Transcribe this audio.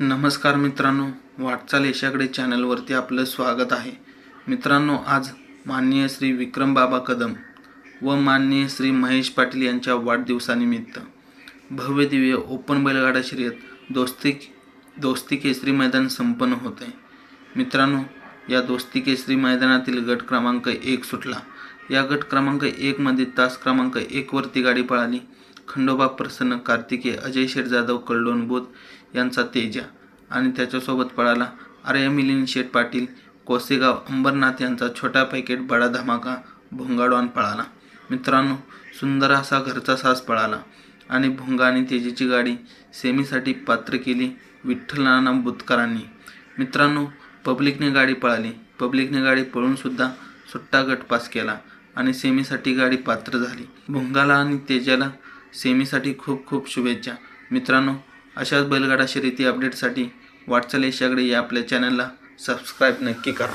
नमस्कार मित्रांनो वाटचाल यशाकडे चॅनलवरती आपलं स्वागत आहे. मित्रांनो आज माननीय श्री विक्रम बाबा कदम व माननीय श्री महेश पाटील यांच्या वाढदिवसानिमित्त भव्य दिव्य ओपन बैलगाडा शर्यत दोस्ती दोस्ती केसरी मैदान संपन्न होते. मित्रांनो या दोस्ती केसरी मैदानातील गट क्रमांक एक सुटला. या गट क्रमांक एकमध्ये तास क्रमांक एकवरती गाडी पळाली. खंडोबा प्रसन्न कार्तिके अजय शेठ जाधव कल्डोन बोध यांचा तेजा आणि त्याच्यासोबत पळाला आर्य मिलिंद शेठ पाटील कोसेगाव अंबरनाथ यांचा छोटा पॅकेट बडा धमाका भोंगाडवान पळाला. मित्रांनो सुंदर असा घरचा सास पळाला आणि भोंगा आणि तेजीची गाडी सेमीसाठी पात्र केली विठ्ठल नाना बुतकरांनी. मित्रांनो पब्लिकने गाडी पळाली. पब्लिकने गाडी पळूनसुद्धा सुट्टा गट पास केला आणि सेमीसाठी गाडी पात्र झाली. भोंगाला आणि तेजाला सेमीसाठी खूप खूप शुभेच्छा. मित्रांनो अशाच बैलगाडा शर्यती अपडेटसाठी वाटचाल यशाकडे या आपल्या चॅनलला सबस्क्राईब नक्की करा.